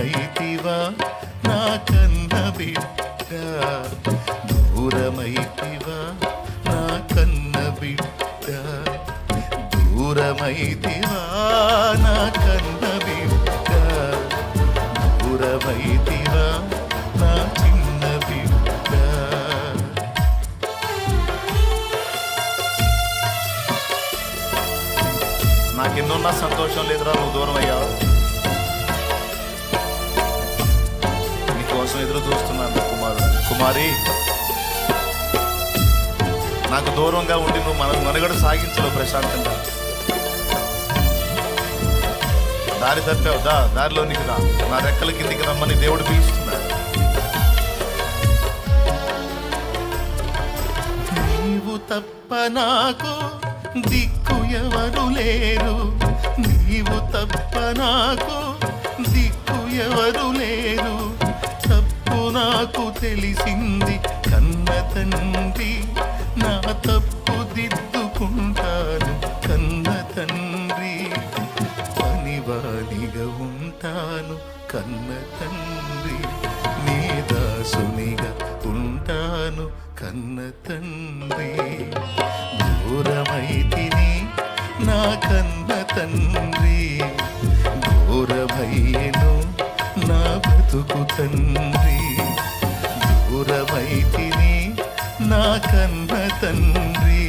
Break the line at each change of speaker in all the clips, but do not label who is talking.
దూరమైతివా? నా కన్న బిడ్డ. దూరమైతివా? నా కన్న బిడ్డ. దూరమైతివా? నా కన్న బిడ్డ. దూరమైతివా? నా చిన్న బిడ్డ. నాకెన్నున్నా సంతోషం లేదురా నువ్వు దూరం అయ్యావు కోసం ఎదురు చూస్తున్నాను కుమారు. కుమారి! నాకు దూరంగా ఉండి నువ్వు మన మనుగడ సాగించలేవు ప్రశాంతంగా. దారి తప్పావు. దా దారిలోనికి రా నా రెక్కల కిందికి రమ్మని దేవుడు పిలుస్తున్నాడు. నీవు తప్ప నాకు దిక్కు ఎవరు లేరు. నీవు తప్ప నాకు దిక్కు ఎవరు లేరు. నాకు తెలిసింది కన్న తండ్రి నా తప్పు దిద్దుకుంటాను కన్న తండ్రి పనివానిగా ఉంటాను కన్న తండ్రి నీ దాసునిగా ఉంటాను కన్న తండ్రి దూరమైతిని నా కన్న తండ్రి దూరమయ్యను నా బతుకు తండ్రి. కన్న తండ్రి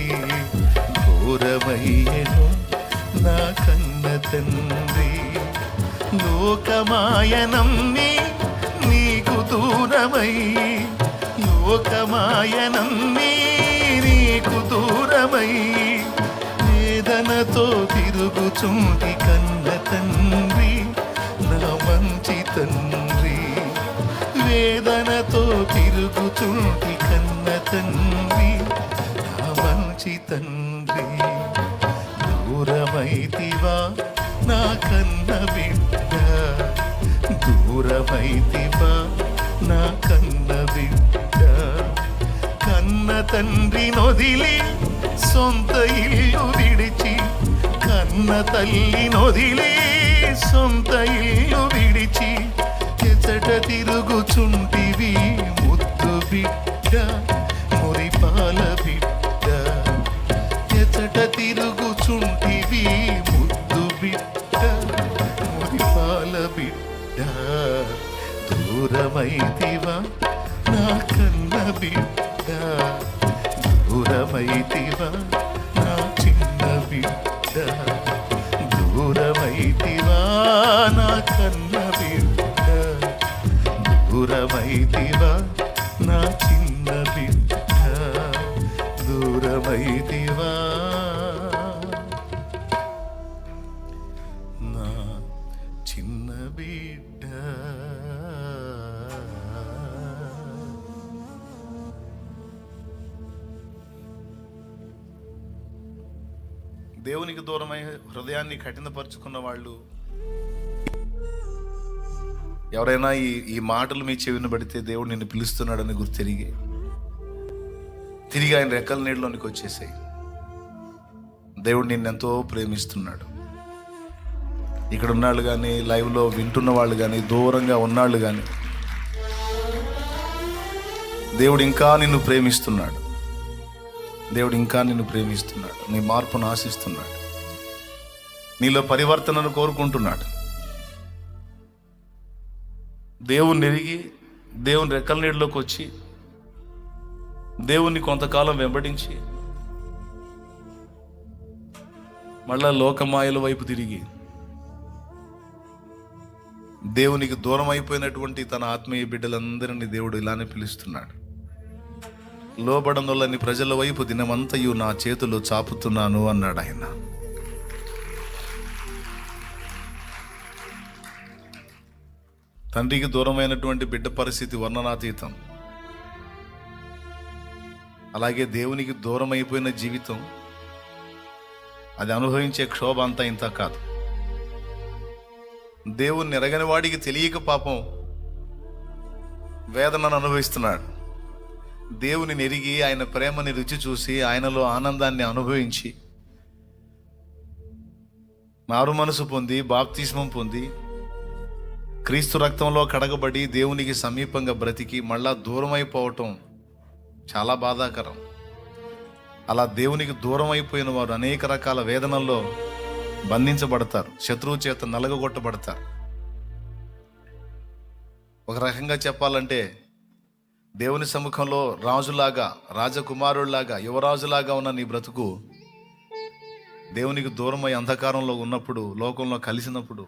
దూరమయ్యను నా కన్న తండ్రి లోకమాయనమ్మి నీకు దూరమై లోకమాయనమ్మి నీకు దూరమై వేదనతో తిరుగుచుంది కన్న తండ్రి నా మంచి తండ్రి. వేదనతో తిరుగుచుంటి కన్న తండ్రి మంచి తండ్రి దూరమైతివా? నా కన్న బిడ్డ. దూరమైతివా? నా కన్న బిడ్డ. కన్న తండ్రి నొదిలి సొంత ఇల్లు విడిచి కన్న తల్లి నొదిలి సొంత ఇల్లు విడిచి ఎచట తిరుగుచుంటివి ముద్దు బిడ్డ. మురిపాల ఎచట తిరుగుచుంటివి. ముద్దు బిడ్డ మురిపాల బిడ్డ దూరమైతివా? నా కన్న బిడ్డ దూరమైతివా? నా చిన్న బిడ్డ దూరమైతివా? నా కన్న బిడ్డ దూరమైతివా? నా చిన్న దేవునికి దూరమై హృదయాన్ని కఠినపరుచుకున్న వాళ్ళు ఎవరైనా ఈ ఈ మాటలు మీ చెవిని పడితే దేవుడు నిన్ను పిలుస్తున్నాడని గుర్తు తిరిగి తిరిగి ఆయన రెక్కల నీళ్ళలోనికి వచ్చేసాయి. దేవుడు నిన్నెంతో ప్రేమిస్తున్నాడు. ఇక్కడ ఉన్నాళ్ళు కానీ లైవ్లో వింటున్న వాళ్ళు కానీ దూరంగా ఉన్నాళ్ళు కానీ దేవుడు ఇంకా నిన్ను ప్రేమిస్తున్నాడు. దేవుడు ఇంకా నిన్ను ప్రేమిస్తున్నాడు. నీ మార్పును ఆశిస్తున్నాడు. నీలో పరివర్తనను కోరుకుంటున్నాడు. దేవుని ఎరిగి దేవుని రెక్కల నీళ్ళలోకి వచ్చి దేవుణ్ణి కొంతకాలం వెంబడించి మళ్ళా లోకమాయల వైపు తిరిగి దేవునికి దూరం అయిపోయినటువంటి తన ఆత్మీయ బిడ్డలందరినీ దేవుడు ఇలానే పిలుస్తున్నాడు. లోబడనులని ప్రజల వైపు దినమంతయు నా చేతులు చాపుతున్నాను అన్నాడు ఆయన. తండ్రికి దూరమైనటువంటి బిడ్డ పరిస్థితి వర్ణనాతీతం. అలాగే దేవునికి దూరం అయిపోయిన జీవితం అది అనుభవించే క్షోభ అంతా ఇంత కాదు. దేవుణ్ణి ఎరగని వాడికి తెలియక పాపం వేదనను అనుభవిస్తున్నాడు. దేవుని ఎరిగి ఆయన ప్రేమని రుచి చూసి ఆయనలో ఆనందాన్ని అనుభవించి మారు మనసు పొంది బాప్తిస్మం పొంది క్రీస్తు రక్తంలో కడగబడి దేవునికి సమీపంగా బ్రతికి మళ్ళా దూరం అయిపోవటం చాలా బాధాకరం. అలా దేవునికి దూరం అయిపోయిన వారు అనేక రకాల వేదనల్లో బంధించబడతారు శత్రువు చేత నలగగొట్టబడతారు. ఒక రకంగా చెప్పాలంటే దేవుని సముఖంలో రాజులాగా రాజకుమారుల్లాగా యువరాజులాగా ఉన్న నీ బ్రతుకు దేవునికి దూరమై అంధకారంలో ఉన్నప్పుడు లోకంలో కలిసినప్పుడు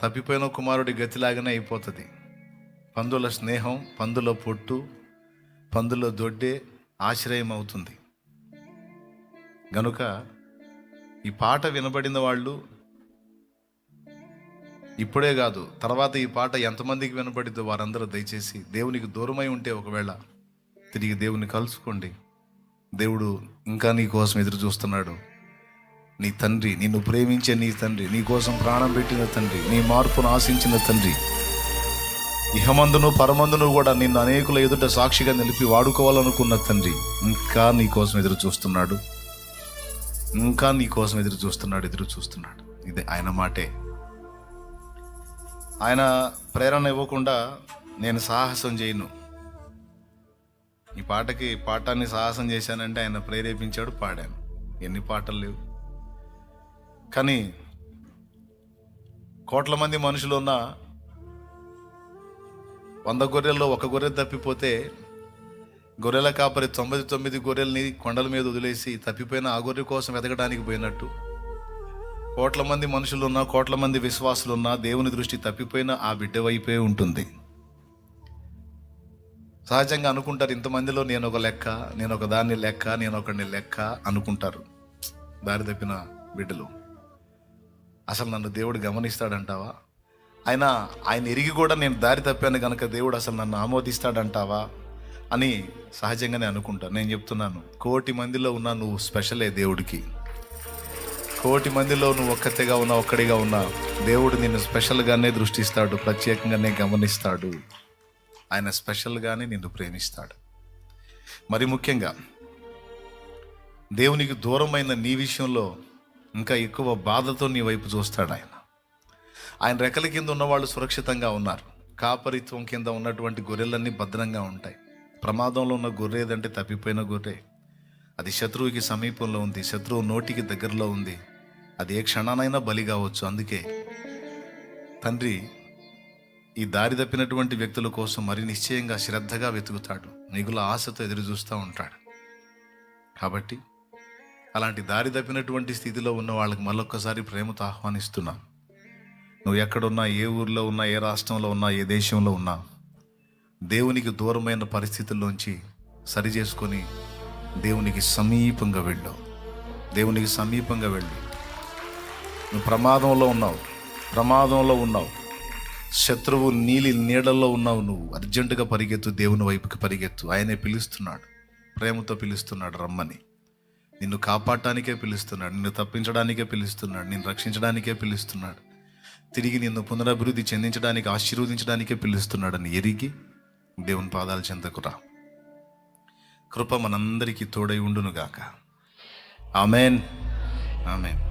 తప్పిపోయిన కుమారుడి గతిలాగానే అయిపోతుంది. పందుల స్నేహం పందుల పొట్టు పందుల దొడ్డే ఆశ్రయం అవుతుంది గనుక ఈ పాట వినబడిన వాళ్ళు ఇప్పుడే కాదు తర్వాత ఈ పాట ఎంతమందికి వినబడిద్దో వారందరూ దయచేసి దేవునికి దూరమై ఉంటే ఒకవేళ తిరిగి దేవుని కలుసుకోండి. దేవుడు ఇంకా నీ కోసం ఎదురు చూస్తున్నాడు. నీ తండ్రి నిన్ను ప్రేమించే నీ తండ్రి నీ కోసం ప్రాణం పెట్టిన తండ్రి నీ మార్పును ఆశించిన తండ్రి ఇహమందును పరమందును కూడా నిన్ను అనేకుల ఎదుట సాక్షిగా నిలిపి వాడుకోవాలనుకున్న తండ్రి ఇంకా నీ కోసం ఎదురు చూస్తున్నాడు. ఇంకా నీ కోసం ఎదురు చూస్తున్నాడు ఎదురు చూస్తున్నాడు. ఇది ఆయన మాటే. ఆయన ప్రేరణ ఇవ్వకుండా నేను సాహసం చేయను. ఈ పాటకి పాఠాన్ని సాహసం చేశానంటే ఆయన ప్రేరేపించాడు పాడాను. ఎన్ని పాటలు లేవు. కానీ కోట్ల మంది మనుషులు ఉన్న వంద గొర్రెల్లో ఒక గొర్రె తప్పిపోతే గొర్రెల కాపరి తొంభై తొమ్మిది గొర్రెల్ని కొండల మీద వదిలేసి తప్పిపోయిన ఆ గొర్రె కోసం వెతకడానికి పోయినట్టు కోట్ల మంది మనుషులున్నా కోట్ల మంది విశ్వాసులున్నా దేవుని దృష్టి తప్పిపోయిన ఆ బిడ్డ వైపే ఉంటుంది. సహజంగా అనుకుంటారు ఇంతమందిలో నేను ఒక లెక్క నేను ఒక దాన్ని లెక్క నేను ఒకడిని లెక్క అనుకుంటారు. దారి తప్పిన బిడ్డలు. అసలు నన్ను దేవుడు గమనిస్తాడంటావా? ఆయన ఆయన ఎరిగి కూడా నేను దారి తప్పాను కనుక దేవుడు అసలు నన్ను ఆమోదిస్తాడంటావా అని సహజంగానే అనుకుంటాను. నేను చెప్తున్నాను కోటి మందిలో ఉన్న నువ్వు స్పెషలే దేవుడికి. కోటి మందిలో నువ్వు ఒక్కతేగా ఉన్నా ఒక్కడిగా ఉన్నా దేవుడు నిన్ను స్పెషల్గానే దృష్టిస్తాడు ప్రత్యేకంగానే గమనిస్తాడు. ఆయన స్పెషల్గానే నిన్ను ప్రేమిస్తాడు. మరి ముఖ్యంగా దేవునికి దూరమైన నీ విషయంలో ఇంకా ఎక్కువ బాధతో నీ వైపు చూస్తాడు ఆయన. ఆయన రెక్కల కింద ఉన్నవాళ్ళు సురక్షితంగా ఉన్నారు. కాపరిత్వం కింద ఉన్నటువంటి గొర్రెలన్నీ భద్రంగా ఉంటాయి. ప్రమాదంలో ఉన్న గొర్రె ఏదంటే తప్పిపోయిన గొర్రె. అది శత్రువుకి సమీపంలో ఉంది శత్రువు నోటికి దగ్గరలో ఉంది. అది ఏ క్షణానైనా బలి కావచ్చు అందుకే. తండ్రి ఈ దారి తప్పినటువంటి వ్యక్తుల కోసం మరి నిశ్చయంగా శ్రద్ధగా వెతుకుతాడు. మిగుల ఆశతో ఎదురు చూస్తూ ఉంటాడు. కాబట్టి అలాంటి దారి తప్పినటువంటి స్థితిలో ఉన్న వాళ్ళకి మళ్ళొక్కసారి ప్రేమతో ఆహ్వానిస్తున్నా నువ్వు ఎక్కడున్నా ఏ ఊర్లో ఉన్నా ఏ రాష్ట్రంలో ఉన్నా ఏ దేశంలో ఉన్నా దేవునికి దూరమైన పరిస్థితుల్లోంచి సరి చేసుకొని దేవునికి సమీపంగా వెళ్ళు. దేవునికి సమీపంగా వెళ్ళు. నువ్వు ప్రమాదంలో ఉన్నావు. ప్రమాదంలో ఉన్నావు. శత్రువు నీలి నీడల్లో ఉన్నావు నువ్వు. అర్జెంటుగా పరిగెత్తు దేవుని వైపుకి పరిగెత్తు. ఆయనే పిలుస్తున్నాడు. ప్రేమతో పిలుస్తున్నాడు రమ్మని. నిన్ను కాపాడటానికే పిలుస్తున్నాడు. నిన్ను తప్పించడానికే పిలుస్తున్నాడు. నిన్ను రక్షించడానికే పిలుస్తున్నాడు. తిరిగి నిన్ను పునరభివృద్ధి చెందించడానికి ఆశీర్వదించడానికే పిలుస్తున్నాడని ఎరిగి దేవుని పాదాల చెంతకురా కృప మనందరికీ తోడై ఉండునుగాక. ఆమెన్. ఆమెన్.